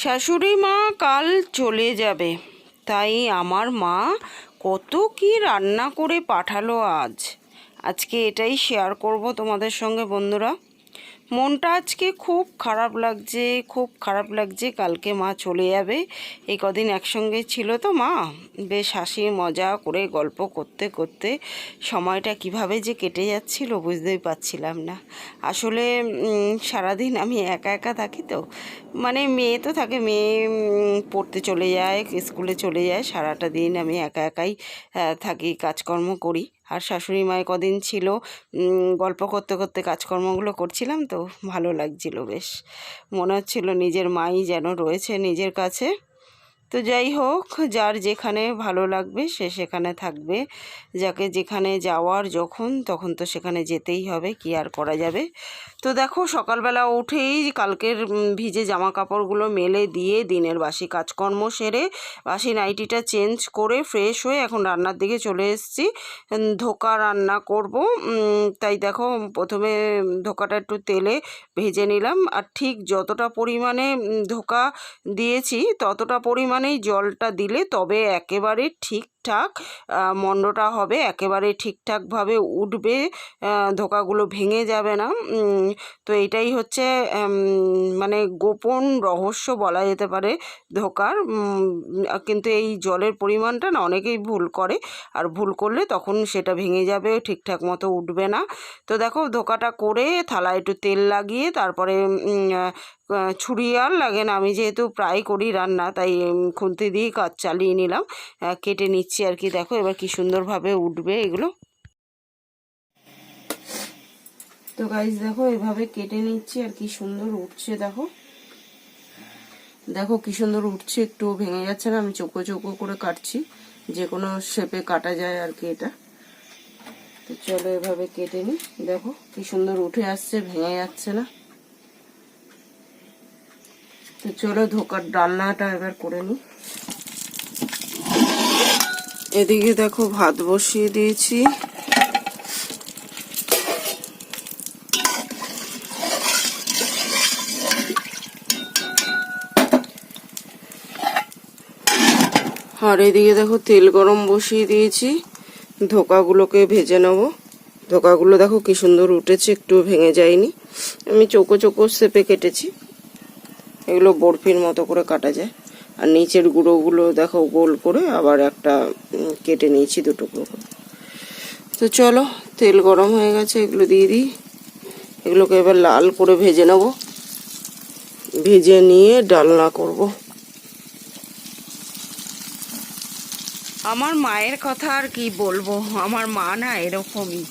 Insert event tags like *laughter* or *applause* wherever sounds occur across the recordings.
শাশুড়ি মা কাল চলে যাবে। তাই আমার মা কত কি রান্না করে পাঠালো আজ। আজকে এটাই শেয়ার করব তোমাদের সঙ্গে বন্ধুরা। মনটা আজকে খুব খারাপ লাগছে, খুব খারাপ লাগছে, কালকে মা চলে যাবে। এই কদিন একসঙ্গে ছিল তো মা। বেশ হাসি, মজা করে গল্প করতে করতে সময়টা কীভাবে যে কেটে যাচ্ছিল বুঝতেই পারছিলাম না। আসলে সারাদিন আমি একা একা থাকি তো। মানে মেয়ে তো থাকে, মেয়ে পড়তে চলে যায়, স্কুলে চলে যায়, সারাটা দিন আমি একা একাই থাকি, কাজকর্ম করি। আর শাশুড়ি মায়ের কদিন ছিল গল্প করতে করতে কাজকর্মগুলো করছিলাম তো ভালো লাগছিল বেশ। মনে হচ্ছিল নিজের মাই যেন রয়েছে নিজের কাছে। তো যাই হোক, যার যেখানে ভালো লাগবে সে সেখানে থাকবে। যাকে যেখানে যাওয়ার যখন, তখন তো সেখানে যেতেই হবে, কি আর করা যাবে? তো দেখো, সকালবেলা উঠেই কালকের ভিজে জামা কাপড়গুলো মেলে দিয়ে দিনের বাসি কাজকর্ম সেরে, বাসি নাইটিটা চেঞ্জ করে ফ্রেশ হয়ে এখন রান্নার দিকে চলে এসেছি। ধোকা রান্না করব। তাই দেখো, প্রথমে ধোকাটা একটু তেলে ভেজে নিলাম। আর ঠিক যতটা পরিমাণে ধোকা দিয়েছি, ততটা পরিমাণেই জলটা দিলে তবে একেবারে ঠিকঠাক মণ্ডটা হবে, একেবারে ঠিকঠাকভাবে উঠবে ধোকাগুলো ভেঙে যাবে না তো এটাই হচ্ছে মানে গোপন রহস্য বলা যেতে পারে ধোকার কিন্তু এই জলের পরিমাণটা না অনেকেই ভুল করে, আর ভুল করলে তখন সেটা ভেঙে যাবে, ঠিকঠাক মতো উঠবে না, তো দেখো ধোকাটা করে থালায় একটু তেল লাগিয়ে তারপরে ছুরি আর লাগে না, আমি যেহেতু প্রায় করি রান্না, তাই খুন্তি দিয়ে কাজ চালিয়ে নিলাম কেটে নিচ্ছি। আর কি। দেখো এবার কি সুন্দরভাবে উঠবে এগুলো। তো গাইজ দেখো এভাবে কেটে নিচ্ছি আর কি সুন্দর উঠছে, দেখো। দেখো কি সুন্দর উঠছে, একটু ভেঙে যাচ্ছে না, আমি চোখো চোখো করে কাটছি। যে কোনো শেপে কাটা যায় আর কি এটা। তো চলো এভাবে কেটে নিই। দেখো কি সুন্দর উঠে আসছে, ভেঙে যাচ্ছে না। তো চলো ধোকার ডালনাটা এবার করে নিই। এদিকে দেখো ভাত বসিয়ে দিয়েছি। আর এদিকে দেখো তেল গরম বসিয়ে দিয়েছি। ধোকাগুলোকে ভেজে নেব। ধোকাগুলো দেখো কি সুন্দর উঠেছে একটু ভেঙে যায়নি। আমি চোখো চোখো সেপে কেটেছি। এগুলো বরফির মতো করে কাটা যায়। আর নিচের গুঁড়োগুলো দেখো গোল করে আবার একটা কেটে নিয়েছি দুটো করে তো চলো তেল গরম হয়ে গেছে এগুলো দিয়ে দিই। এগুলোকে এবার লাল করে ভেজে নেব। ভেজে নিয়ে ডালনা করব। আমার মায়ের কথা আর কি বলব? আমার মা না এরকমই।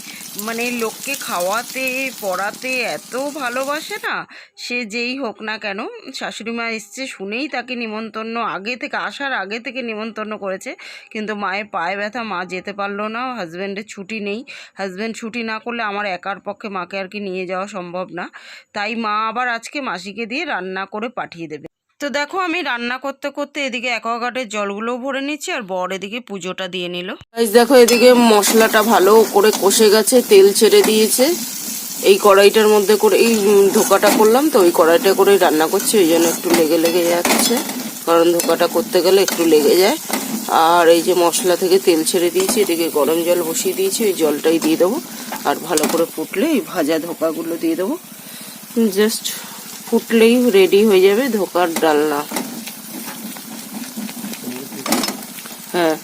মানে লোককে খাওয়াতে, পড়াতে এত ভালোবাসে না, সে যেই হোক না কেন, শাশুড়ি মা এসছে শুনেই তাকে নিমন্ত্রণ, আগে থেকে, আসার আগে থেকে নিমন্ত্রণ করেছে। কিন্তু মায়ের পায়ে ব্যথা, মা যেতে পারল না, হাজব্যান্ডের ছুটি নেই। হাজব্যান্ড ছুটি না করলে আমার একার পক্ষে মাকে আর কি নিয়ে যাওয়া সম্ভব না। তাই মা আবার আজকে মাসিকে দিয়ে রান্না করে পাঠিয়ে দেবে। তো দেখো, আমি রান্না করতে করতে এদিকে অ্যাকোয়াগার্ডের জলগুলোও ভরে নিচ্ছি আর বর এদিকে পুজোটা দিয়ে নিল। দেখো, এদিকে মশলাটা ভালো করে কষে গেছে, তেল ছেড়ে দিয়েছে। এই কড়াইটার মধ্যে করে, এই ধোকাটা করলাম তো, ওই কড়াইটা করে রান্না করছি, ওই জন্য একটু লেগে লেগে যাচ্ছে। কারণ ধোকাটা করতে গেলে একটু লেগে যায়। আর এই যে মশলা থেকে তেল ছেড়ে দিয়েছি, এদিকে গরম জল বসিয়ে দিয়েছি, ওই জলটাই দিয়ে দেবো। আর ভালো করে ফুটলে এই ভাজা ধোকাগুলো দিয়ে দেবো। জাস্ট ফুটলেই রেডি হয়ে যাবে ধোকার ডালনা হ্যাঁ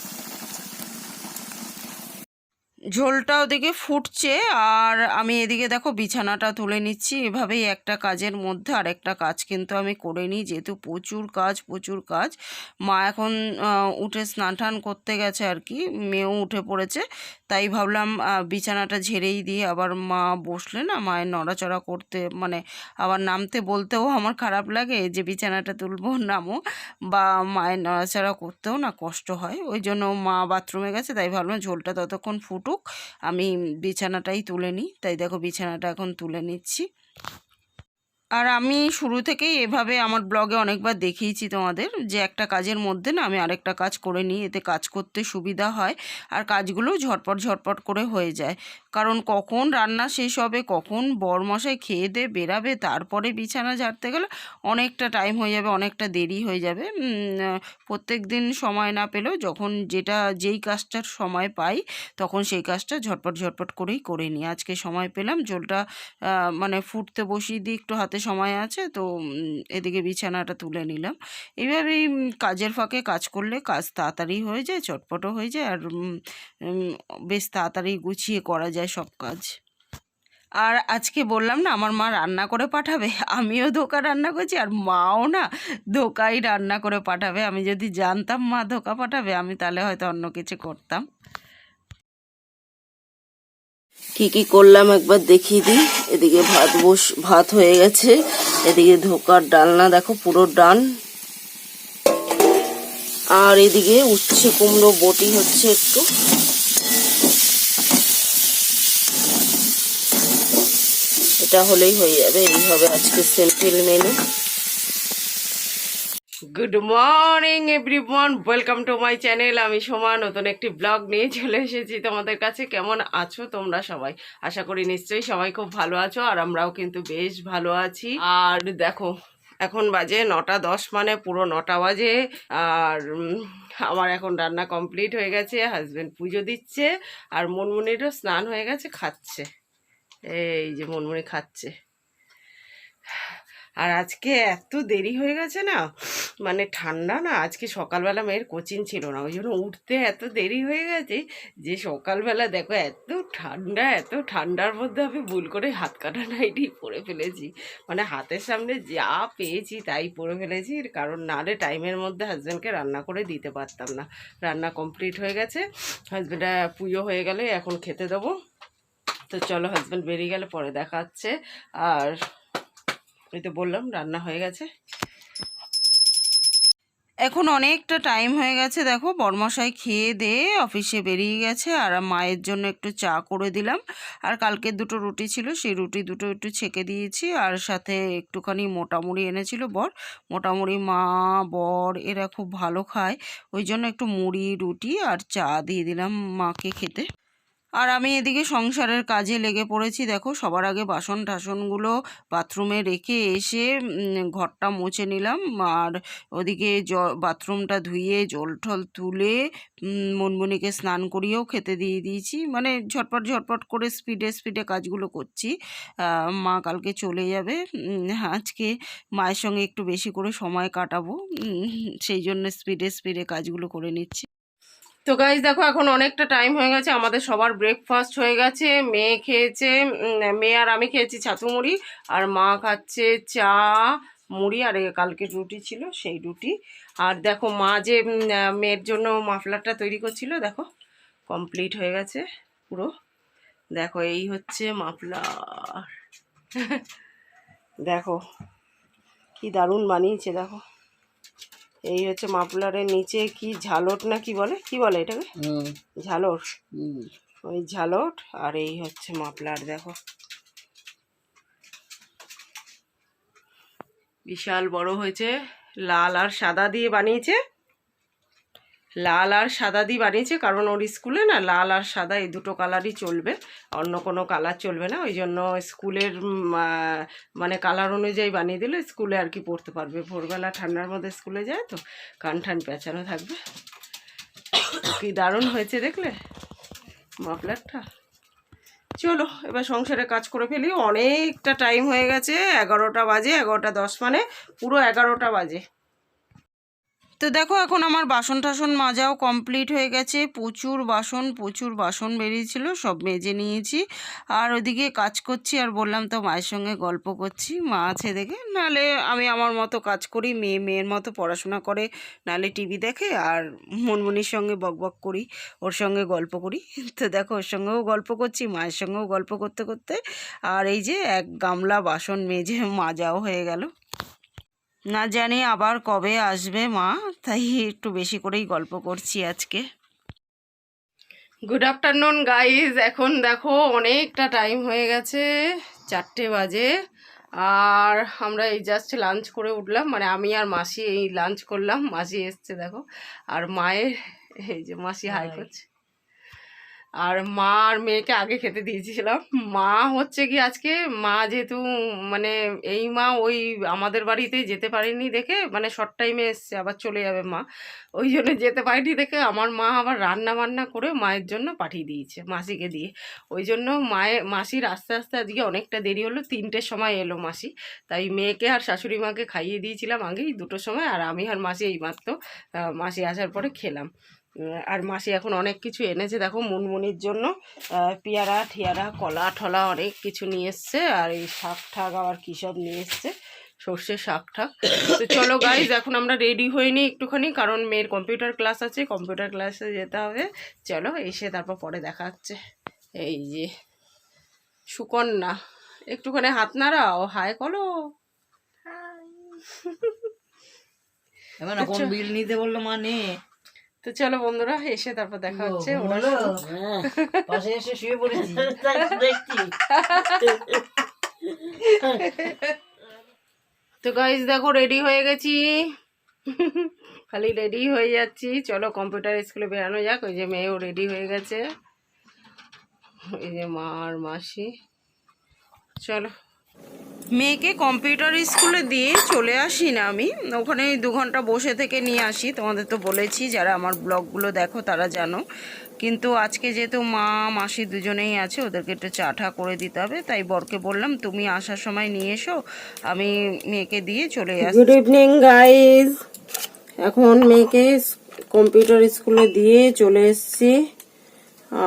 ঝোলটা ওদিকে ফুটছে আর আমি এদিকে দেখো বিছানাটা তুলে নিচ্ছি। এভাবেই একটা কাজের মধ্যে আর একটা কাজ কিন্তু আমি করে নিই। যেহেতু প্রচুর কাজ প্রচুর কাজ। মা এখন উঠে স্নান টান করতে গেছে আর কি। মেয়েও উঠে পড়েছে। তাই ভাবলাম বিছানাটা ঝেড়েই দিয়ে আবার মা বসলে না মায়ের নড়াচড়া করতে মানে আবার নামতে বলতেও আমার খারাপ লাগে যে বিছানাটা তুলবো, নামো বা মায়ের নড়াচড়া করতেও না কষ্ট হয়। ওই জন্য মা বাথরুমে গেছে, তাই ভাবলাম ঝোলটা ততক্ষণ ফুটুক। আমি বিছানাটাই তুলে নিই। তাই দেখো বিছানাটা এখন তুলে নিচ্ছি। আর আমি শুরু থেকেই এভাবে আমার ব্লগে অনেকবার দেখিয়েছি তোমাদের যে একটা কাজের মধ্যে না আমি আরেকটা কাজ করে নিই, এতে কাজ করতে সুবিধা হয় আর কাজগুলো ঝটপট ঝটপট করে হয়ে যায়। কারণ কখন রান্না শেষ হবে, কখন বরমশাই খেয়ে দিয়ে বেরাবে, তারপরে বিছানা ঝাড়তে গেলে অনেকটা টাইম হয়ে যাবে, অনেকটা দেরি হয়ে যাবে। প্রত্যেক দিন সময় না পেলেও যখন যেটা, যেই কাজটার সময় পাই, তখন সেই কাজটা ঝটপট ঝটপট করেই করে নিই। আজকে সময় পেলাম, জলটা মানে ফুটতে বসিয়ে দিই, একটু হাতে সময় আছে, তো এদিকে বিছানাটা তুলে নিলাম। এইভাবেই কাজের ফাঁকে কাজ করলে কাজ তাড়াতাড়ি হয়ে যায়, চটপটও হয়ে যায়, আর বেশ তাড়াতাড়ি গুছিয়ে করা যায় সব কাজ। আর আজকে বললাম না, আমার মা রান্না করে পাঠাবে, আমিও ধোকা রান্না করছি, আর মাও না ধোকাই রান্না করে পাঠাবে। আমি যদি জানতাম মা ধোকা পাঠাবে, আমি তাহলে হয়তো অন্য কিছু করতাম। কি কি করলাম একবার দেখিয়ে দিই। এদিকে ভাত বস, ভাত হয়ে গেছে। এদিকে ধোকার ডালনা, দেখো পুরো ডান। আর এদিকে উচ্ছে কুমড়ো বটি হচ্ছে একটু। এটা হলেই হয়ে যাবে। এই হবে আজকে simple menu. Good morning everyone welcome to my channel আমি সোমা, নতুন একটি ব্লগ নিয়ে চলে এসেছি তোমাদের কাছে। কেমন আছো তোমরা সবাই? আশা করি নিশ্চয়ই সবাই খুব ভালো আছো, আর আমরাও কিন্তু বেশ ভালো আছি। আর দেখো, এখন বাজে নটা দশ মানে পুরো নটা বাজে। আর আমার এখন রান্না কমপ্লিট হয়ে গেছে হাজব্যান্ড পুজো দিচ্ছে, আর মনমুনিরও স্নান হয়ে গেছে, খাচ্ছে। এই যে মনমুনি খাচ্ছে। আর আজকে এত দেরি হয়ে গেছে না? মানে ঠান্ডা না? আজকে সকালবেলা মেয়ের কোচিং ছিল না, ওই জন্য উঠতে এত দেরি হয়ে গেছে যে সকালবেলা দেখো এত ঠান্ডা, এত ঠান্ডার মধ্যে আমি ভুল করে হাত কাটা নাইটি পরে ফেলেছি। মানে হাতের সামনে যা পেয়েছি তাই পরে ফেলেছি কারণ নালে টাইমের মধ্যে হাজব্যান্ডকে রান্না করে দিতে পারতাম না। রান্না কমপ্লিট হয়ে গেছে হাজব্যান্ড পুজো হয়ে গেলে এখন খেতে দেবো। তো চলো হাজব্যান্ড বেরিয়ে গেলে পরে দেখাচ্ছে আর ওই তো বললাম, রান্না হয়ে গেছে। এখন অনেকটা টাইম হয়ে গেছে, দেখো, বরমশাই খেয়ে দিয়ে অফিসে বেরিয়ে গেছে, আর মায়ের জন্য একটু চা করে দিলাম। আর কালকে দুটো রুটি ছিল, সেই রুটি দুটো একটু ছেঁকে দিয়েছি, আর সাথে একটুখানি মোটামুড়ি এনেছিল বর। মোটামুড়ি মা, বর, এরা খুব ভালো খায়, ওই জন্য একটু মুড়ি, রুটি আর চা দিয়ে দিলাম মাকে খেতে। আর আমি এদিকে সংসারের কাজে লেগে পড়েছি। দেখো, সবার আগে বাসন টাসনগুলো বাথরুমে রেখে এসে ঘরটা মুছে নিলাম। আর ওদিকে জ, বাথরুমটা ধুয়ে, জল টল তুলে মনমনিকে স্নান করিয়েও খেতে দিয়ে দিয়েছি। মানে ঝটপট ঝটপট করে স্পিডে স্পিডে কাজগুলো করছি। মা কালকে চলে যাবে। আজকে মায়ের সঙ্গে একটু বেশি করে সময় কাটাবো। সেই জন্য স্পিডে স্পিডে কাজগুলো করে নিচ্ছি। তো গাইজ দেখো, এখন অনেকটা টাইম হয়ে গেছে। আমাদের সবার ব্রেকফাস্ট হয়ে গেছে। মেয়ে খেয়েছে মেয়ে আর আমি খেয়েছি ছাতু মুড়ি, আর মা খাচ্ছে চা মুড়ি, আর কালকে রুটি ছিল, সেই রুটি। আর দেখো, মা যে মেয়ের জন্য মাফলারটা তৈরি করছিল, দেখো কমপ্লিট হয়ে গেছে পুরো। দেখো, এই হচ্ছে মাফলার। *laughs* দেখো, কি দারুণ বানিয়েছে, দেখো। এই হচ্ছে মাফলারের নিচে কি ঝালট না কি বলে? কি বলে এটাকে? হুম। ওই ঝালট আর এই হচ্ছে মাফলার দেখো। বিশাল বড় হয়েছে লাল আর সাদা দিয়ে বানিয়েছে। লাল আর সাদা দিয়ে বানিয়েছে, কারণ ওর স্কুলে না লাল আর সাদা এই দুটো কালারই চলবে, অন্য কোনো কালার চলবে না, ওই জন্য স্কুলের মানে কালার অনুযায়ী বানিয়ে দিলে স্কুলে আর কি পড়তে পারবে। ভোরবেলা ঠান্ডার মধ্যে স্কুলে যায় তো, কান ঠান পেঁচানো থাকবে। কি দারুণ হয়েছে দেখলে? মাফলারটা। চলো, এবার সংসারে কাজ করে ফেলি। অনেকটা টাইম হয়ে গেছে, এগারোটা বাজে, এগারোটা দশ মানে পুরো এগারোটা বাজে। তো দেখো এখন আমার বাসন টাসন মাজাও কমপ্লিট হয়ে গেছে। প্রচুর বাসন প্রচুর বাসন বেরিয়েছিল, সব মেজে নিয়েছি। আর ওদিকে কাজ করছি আর বললাম তো মায়ের সঙ্গে গল্প করছি। মা আছে দেখে, নালে আমি আমার মতো কাজ করি, মেয়ে মেয়ের মতো পড়াশোনা করে, নালে টিভি দেখে আর মনমনির সঙ্গে বকবক করি, ওর সঙ্গে গল্প করি। তো দেখো ওর সঙ্গেও গল্প করছি, মায়ের সঙ্গেও গল্প করতে করতে। আর এই যে এক গামলা বাসন মেজে মাজাও হয়ে গেল। না জানি আবার কবে আসবে মা তাই একটু বেশি করেই গল্প করছি আজকে। গুড আফটারনুন গাইজ এখন দেখো অনেকটা টাইম হয়ে গেছে চারটে বাজে। আর আমরা এই জাস্ট লাঞ্চ করে উঠলাম মানে আমি আর মাসি এই লাঞ্চ করলাম। মাসি এসছে দেখো আর মায়ের এই যে মাসি হাই করছে। আর মা আর মেয়েকে আগে খেতে দিয়েছিলাম। মা হচ্ছে কি আজকে, মা যেহেতু মানে এই মা ওই আমাদের বাড়িতে যেতে পারেনি দেখে মানে শর্ট টাইমে এসছে, আবার চলে যাবে মা। ওই জন্য যেতে পারেনি দেখে আমার মা আবার রান্না বান্না করে মায়ের জন্য পাঠিয়ে দিয়েছে, মাসিকে দিয়ে। ওই জন্য মায়ের মাসির আস্তে আস্তে আজকে অনেকটা দেরি হলো, তিনটের সময় এলো মাসি। তাই মেয়েকে আর শাশুড়ি মাকে খাইয়ে দিয়েছিলাম আগেই দুটোর সময়, আর আমি আর মাসি এইমাত্র মাসি আসার পরে খেলাম। আর মাসি এখন অনেক কিছু এনেছে দেখো মুনমুনির জন্য। পেয়ারা ঠিয়ারা কলা ঠলা অনেক কিছু নিয়ে এসছে আর এই শাক ঠাক আবার কী সব নিয়ে এসছে সর্ষে শাক ঠাক। তো চলো গাইজ এখন আমরা রেডি হয়ে নিই একটুখানি কারণ মেয়ের কম্পিউটার ক্লাস আছে কম্পিউটার ক্লাসে যেতে হবে। চলো এসে তারপর পরে দেখা হচ্ছে। এই যে সুকন্যা একটুখানি হাত নাড়াও হাই কলো এবার না আচ্ছা। বিল নিতে বলল মা নে তো চলো বন্ধুরা এসে তারপর দেখা হচ্ছে? হ্যাঁ, পাশে এসে শুয়ে পড়েছি। তো গাইজ দেখো রেডি হয়ে গেছি। খালি রেডি হয়ে যাচ্ছি। চলো কম্পিউটার স্কুলে বেরানো যাক। ওই যে মেয়েও রেডি হয়ে গেছে। এই যে মা আর মাসি। চলো। মেয়েকে কম্পিউটার স্কুলে দিয়ে চলে আসি না আমি। ওখানে দু ঘণ্টা বসে থেকে নিয়ে আসি। তোমাদের তো বলেছি যারা আমার ব্লগগুলো দেখো তারা জানো। কিন্তু আজকে যেহেতু মা মাসি দুজনেই আছে ওদেরকে একটু চা ঠা করে দিতে হবে। তাই বরকে বললাম তুমি আসার সময় নিয়ে এসো। আমি মেয়েকে দিয়ে চলে আসি গুড ইভিনিং গাইজ এখন মেয়েকে কম্পিউটার স্কুলে দিয়ে চলে এসেছি।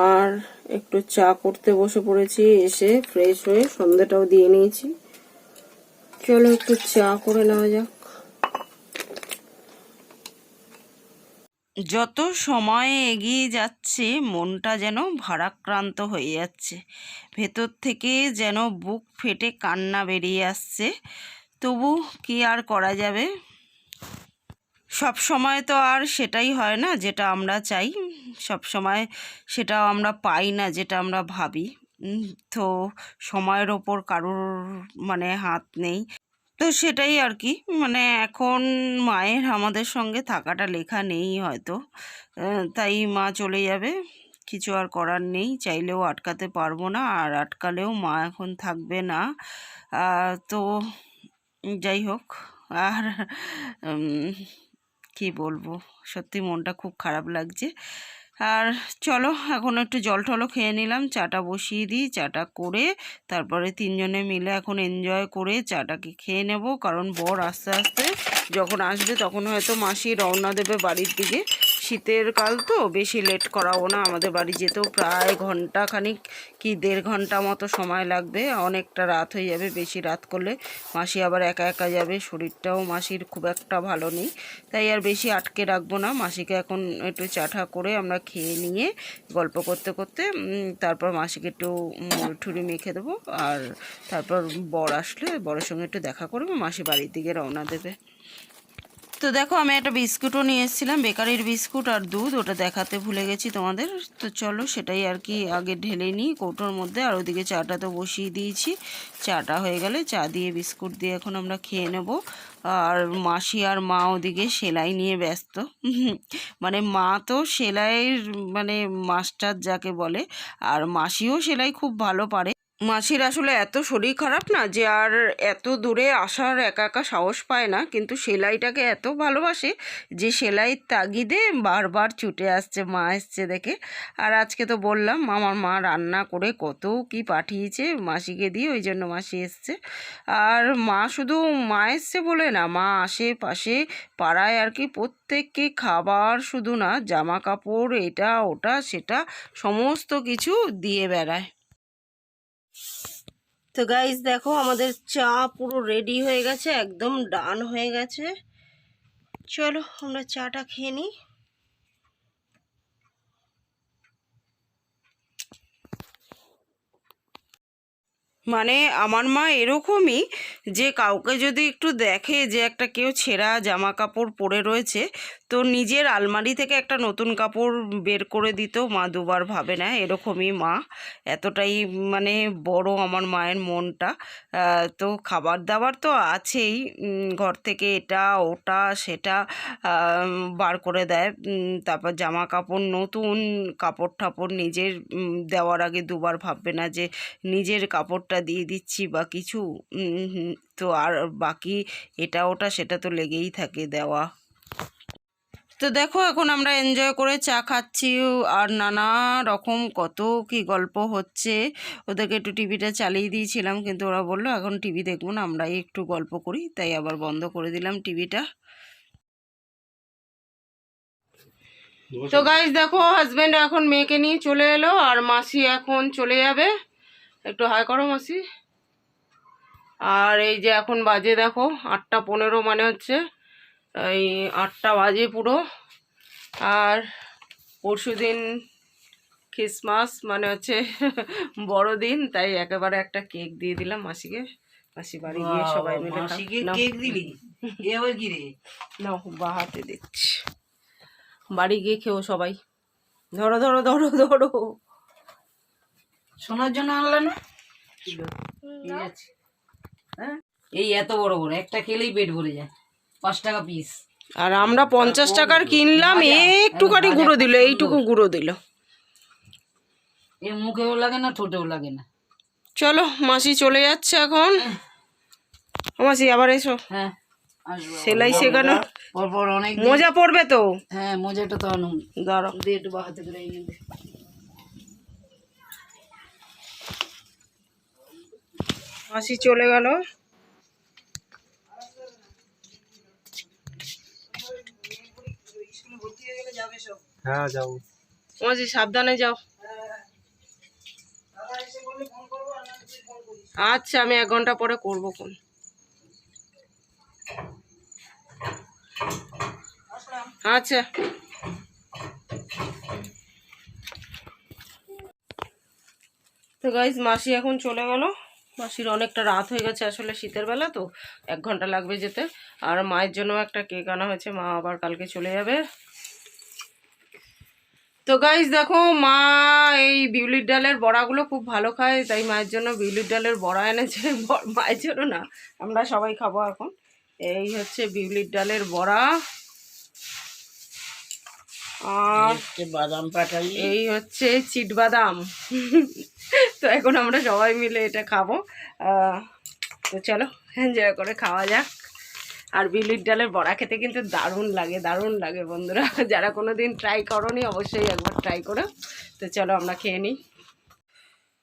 আর একটু চা করতে বসে পড়েছি এসে ফ্রেশ হয়ে সন্ধ্যাটাও দিয়ে নিয়েছি। চলো একটু চা করে নেওয়া যাক। যত সময় এগিয়ে যাচ্ছে, মনটা যেন ভারাক্রান্ত হয়ে যাচ্ছে। ভেতর থেকে যেন বুক ফেটে কান্না বেরিয়ে আসছে। তবু কি আর করা যাবে? সব সময় তো আর সেটাই হয় না, যেটা আমরা চাই। সব সময় সেটা আমরা পাই না, যেটা আমরা ভাবি। তো সময়ের ওপর কারোর মানে হাত নেই। তো সেটাই আর কি। মানে এখন মায়ের আমাদের সঙ্গে থাকাটা লেখা নেই হয়তো। তাই মা চলে যাবে। কিছু আর করার নেই। চাইলেও আটকাতে পারব না। আর আটকালেও মা এখন থাকবে না। তো যাই হোক। আর কি বলব? সত্যি মনটা খুব খারাপ লাগছে। আর চলো, এখন একটু জল টলও খেয়ে নিলাম। চাটা বসিয়ে দিই, চাটা করে তারপরে তিনজনে মিলে এখন এনজয় করে চাটাকে খেয়ে নেব। কারণ বর আস্তে আস্তে যখন আসবে তখন হয়তো মাসি রওনা দেবে বাড়ির দিকে। শীতের কাল তো, বেশি লেট করাবো না। আমাদের বাড়ি যেতেও প্রায় ঘণ্টা খানিক কি দেড় ঘণ্টা মতো সময় লাগবে। অনেকটা রাত হয়ে যাবে বেশি রাত করলে। মাসি আবার একা একা যাবে, শরীরটাও মাসির খুব একটা ভালো নেই। তাই আর বেশি আটকে রাখব না। মাসিকে এখন একটু চাঠা করে আমরা খেয়ে নিয়ে গল্প করতে করতে তারপর মাসিকে একটু ঠুড়ি মেখে দেবো। আর তারপর বর আসলে বরের সঙ্গে একটু দেখা করব। মাসি বাড়ির দিকে রওনা দেবে। তো দেখো, আমি একটা বিস্কুটও নিয়ে এসেছিলাম, বেকারির বিস্কুট আর দুধ, ওটা দেখাতে ভুলে গেছি তোমাদের। তো চলো, সেটাই আর কি আগে ঢেলে নিই কৌটোর মধ্যে, আর ওদিকে চাটা তো বসিয়ে দিয়েছি। চাটা হয়ে গেলে চা দিয়ে বিস্কুট দিয়ে এখন আমরা খেয়ে নেব। আর মাসি আর মা ওদিকে সেলাই নিয়ে ব্যস্ত। মানে মা তো সেলাইয়ের মানে মাস্টার যাকে বলে, আর মাসিও সেলাই খুব ভালো পারে। মাসির আসলে এত শরীর খারাপ না যে আর এত দূরে আসার একা একা সাহস পায় না, কিন্তু সেলাইটাকে এত ভালোবাসে যে সেলাইয়ের তাগিদে বারবার ছুটে আসছে, মা এসছে দেখে। আর আজকে তো বললাম, আমার মা রান্না করে কত কি পাঠিয়েছে মাসিকে দিয়ে, ওই জন্য মাসি এসছে। আর মা শুধু মা এসছে বলে না, মা আশেপাশে পাড়ায় আর কি প্রত্যেককে খাবার শুধু না জামা কাপড় এটা, ওটা, সেটা, সমস্ত কিছু দিয়ে বেড়ায়। তো গাইজ দেখো আমাদের চা পুরো রেডি হয়ে গেছে, একদম ডান হয়ে গেছে। চলো আমরা চাটা খেয়ে নিই। মানে আমার মা এরকমই যে কাউকে যদি একটু দেখে যে একটা কেউ ছেঁড়া জামা কাপড় পরে রয়েছে, তো নিজের আলমারি থেকে একটা নতুন কাপড় বের করে দিত মা দুবার ভাবে না, এরকমই মা। এতটাই মানে বড় আমার মায়ের মনটা। তো খাবার দাবার তো আছেই ঘর থেকে এটা, ওটা, সেটা বার করে দেয়। তারপর জামা কাপড় নতুন কাপড় ঠাপড় নিজের দেওয়ার আগে দুবার ভাববে না যে নিজের কাপড়টা দিয়ে দিচ্ছি বা কিছু। তো আর বাকি এটা ওটা সেটা তো লেগেই থাকে দেওয়া। তো দেখো এখন আমরা এনজয় করে চা খাচ্ছি আর নানা রকম কত কি গল্প হচ্ছে। ওদেরকে একটু টিভিটা চালিয়ে দিয়েছিলাম কিন্তু ওরা বলল, এখন টিভি দেখব না, আমরাই একটু গল্প করি। তাই আবার বন্ধ করে দিলাম টিভিটা তো গাইজ দেখো হাজব্যান্ড এখন মেয়েকে নিয়ে চলে এলো আর মাসি এখন চলে যাবে। একটু হাই করো মাসি। আর এই যে এখন বাজে দেখো আটটা পনেরো মানে হচ্ছে এই আটটা বাজে পুরো। আর পরশু দিন খ্রিসমাস মানে হচ্ছে *laughs* বড়দিন তাই একেবারে একটা কেক দিয়ে দিলাম মাসিকে। মাসি বাড়ি গিয়ে সবাই মিলে কেক দিলি? এ আবার কি রে? নাও বা হাতে দিচ্ছি। বাড়ি গিয়ে খেও সবাই। ধরো ধরো ধরো ধরো। শোনার জন্য আনলে না? ঠিক আছে। হ্যাঁ? এই এত বড় বড় একটা খেলেই পেট ভরে যায়। পাঁচ টাকা পিস আর আমরা পঞ্চাশ টাকার কিনলাম একটুখানি গুঁড়ো দিল এইটুকু গুঁড়ো দিল। এ মুখেও লাগে না ঠোঁটেও লাগে না। চলো মাসি চলে যাচ্ছে এখন। মাসি আবার এসো। হ্যাঁ আসব সেলাই শেখানো। পরপর অনেক মজা পড়বে তো। হ্যাঁ মজাটা তো আনুন দাঁড়াও। দিয়ে একটু বাহাতে করে এনে দে মাসি চলে গেল। হ্যাঁ মাসি সাবধানে যাও। আচ্ছা আমি এক ঘণ্টা পরে করব কোন আচ্ছা। তো গাইজ মাসি এখন চলে গেল। মাসির অনেকটা রাত হয়ে গেছে আসলে শীতের বেলা, তো এক ঘণ্টা লাগবে যেতে। আর মায়ের জন্য একটা কেক আনা হয়েছে, মা আবার কালকে চলে যাবে। তো গাইজ দেখো, মা এই বিউলির ডালের বড়াগুলো খুব ভালো খায়, তাই মায়ের জন্য বিউলির ডালের বড়া এনেছে। মায়ের জন্য না, আমরা সবাই খাব এখন। এই হচ্ছে বিউলির ডালের বড়া। আর বাদাম পাঠালি? এই হচ্ছে চিট বাদাম তো এখন আমরা সবাই মিলে এটা খাব। তো চলো এনজয় করে খাওয়া যাক। আর বিলির ডালের বড়া খেতে কিন্তু দারুণ লাগে দারুণ লাগে বন্ধুরা। যারা কোনো দিন ট্রাই করনি অবশ্যই একবার ট্রাই করো। তো চলো আমরা খেয়ে নিই।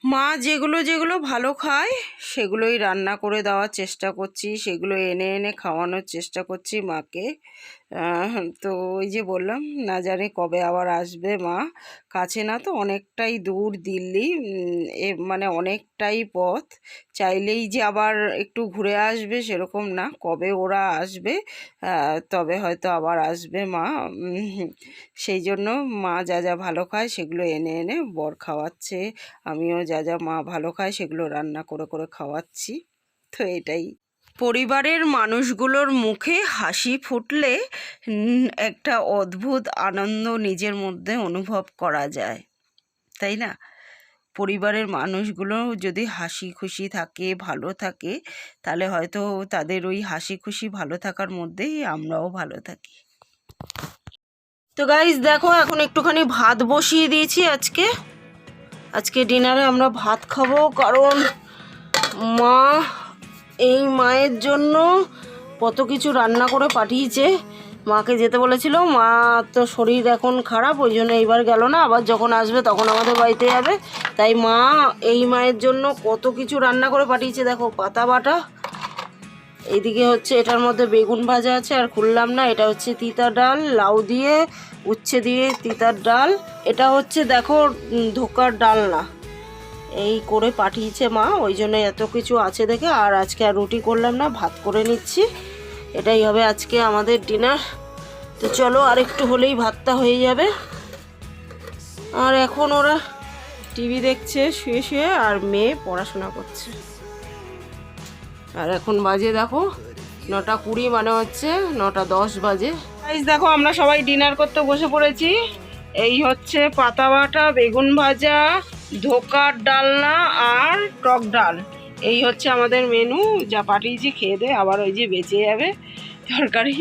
মা যেগুলো যেগুলো ভালো খায়, সেগুলোই রান্না করে দেওয়ার চেষ্টা করছি, সেগুলো এনে এনে খাওয়ানোর চেষ্টা করছি মাকে। তো ওই যে বললাম, না জানি কবে আবার আসবে মা। কাছে না তো অনেকটাই দূর দিল্লি এ মানে অনেকটাই পথ। চাইলেই যে আবার একটু ঘুরে আসবে সেরকম না। কবে ওরা আসবে তবে হয়তো আবার আসবে মা। সেই জন্য মা যা যা ভালো খায় সেগুলো এনে এনে বর খাওয়াচ্ছে, আমিও যা যা মা ভালো খায় সেগুলো রান্না করে করে খাওয়াচ্ছি। তো এটাই। পরিবারের মানুষগুলোর মুখে হাসি ফুটলে একটা অদ্ভুত আনন্দ নিজের মধ্যে অনুভব করা যায়। তাই না? পরিবারের মানুষগুলো যদি হাসি খুশি থাকে, ভালো থাকে, তাহলে হয়তো তাদের ওই হাসি খুশি, ভালো থাকার মধ্যেই আমরাও ভালো থাকি। তো গাইজ দেখো এখন একটুখানি ভাত বসিয়ে দিয়েছি আজকে। আজকে ডিনারে আমরা ভাত খাব কারণ মা এই মায়ের জন্য কত কিছু রান্না করে পাঠিয়েছে। মাকে যেতে বলেছিল। মা তো শরীর এখন খারাপ, ওই জন্য এইবার গেল না। আবার যখন আসবে তখন আমাদের বাড়িতে যাবে। তাই মা এই মায়ের জন্য কত কিছু রান্না করে পাঠিয়েছে। দেখো, পাতা বাটা, এইদিকে হচ্ছে এটার মধ্যে বেগুন ভাজা আছে আর খুললাম না। এটা হচ্ছে তিতা ডাল, লাউ দিয়ে, উচ্ছে দিয়ে তিতার ডাল। এটা হচ্ছে দেখো ধোকার ডাল না এই করে পাঠিয়েছে মা, ওই জন্য এত কিছু আছে দেখে। আর আজকে আর রুটি করলাম না, ভাত করে নিচ্ছি। এটাই হবে আজকে আমাদের ডিনার তো চলো আর একটু হলেই ভাতটা হয়ে যাবে। আর এখন ওরা টিভি দেখছে, শুয়ে শুয়ে আর মেয়ে পড়াশোনা করছে। আর এখন বাজে দেখো, নটা কুড়ি মানে হচ্ছে নটা দশ বাজে। দেখো আমরা সবাই ডিনার করতে বসে পড়েছি। এই হচ্ছে পাতা বাটা, বেগুন ভাজা, ধোকার ডালনা আর টক ডাল। এই হচ্ছে আমাদের মেনু যা পাঠিয়েছি খেয়ে দে আবার ওই যে বেঁচে যাবে তরকারি।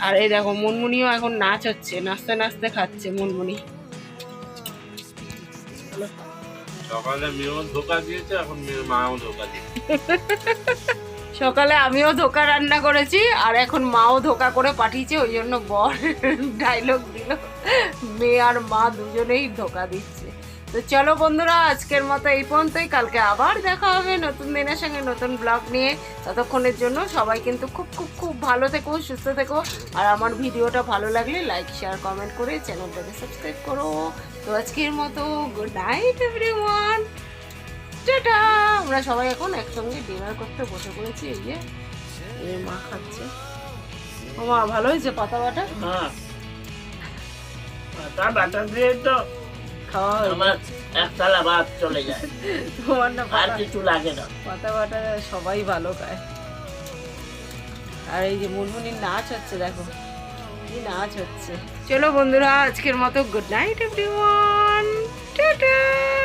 আর এই দেখো মুনমুনিও এখন নাচ হচ্ছে নাচতে নাচতে খাচ্ছে মুনমুনি। সকালে মেয়েও ধোকা দিয়েছে এখন মাও ধোকা দিয়েছে। *laughs* সকালে আমিও ধোকা রান্না করেছি আর এখন মাও ধোকা করে পাঠিয়েছে ওই জন্য বর *laughs* ডায়লগ দিল। মেয়ে আর মা দুজনেই ধোকা দিচ্ছে। তো চলো বন্ধুরা, আজকের মতো এই পর্যন্তই। কালকে আবার দেখা হবে নতুন দিনের সঙ্গে নতুন ব্লগ নিয়ে। ততক্ষণের জন্য সবাই কিন্তু খুব খুব খুব ভালো থেকো, সুস্থ থেকো। আর আমার ভিডিওটা ভালো লাগলে লাইক শেয়ার কমেন্ট করে চ্যানেলটাকে সাবস্ক্রাইব করো। তো আজকের মতো গুড নাইট এভরিওয়ান টাটা! আমরা সবাই এখন একসঙ্গে ডিনার করতে বসে পড়েছি, এই যে মা খাচ্ছে। মা, ভালো হয়েছে পাতা বাটা হ্যাঁ। তার বাটা দিয়ে তো খাওয়া হয়েছে আমার এক থালা ভাত চলে যায়। *laughs* তোমার না আর কিছু লাগে না। পাতা বাটা সবাই ভালো খায়। আর এই যে মুনমুনির নাচ হচ্ছে দেখো। কি নাচ হচ্ছে। চলো বন্ধুরা আজকের মতো গুড নাইট এভরিওয়ান টাটা!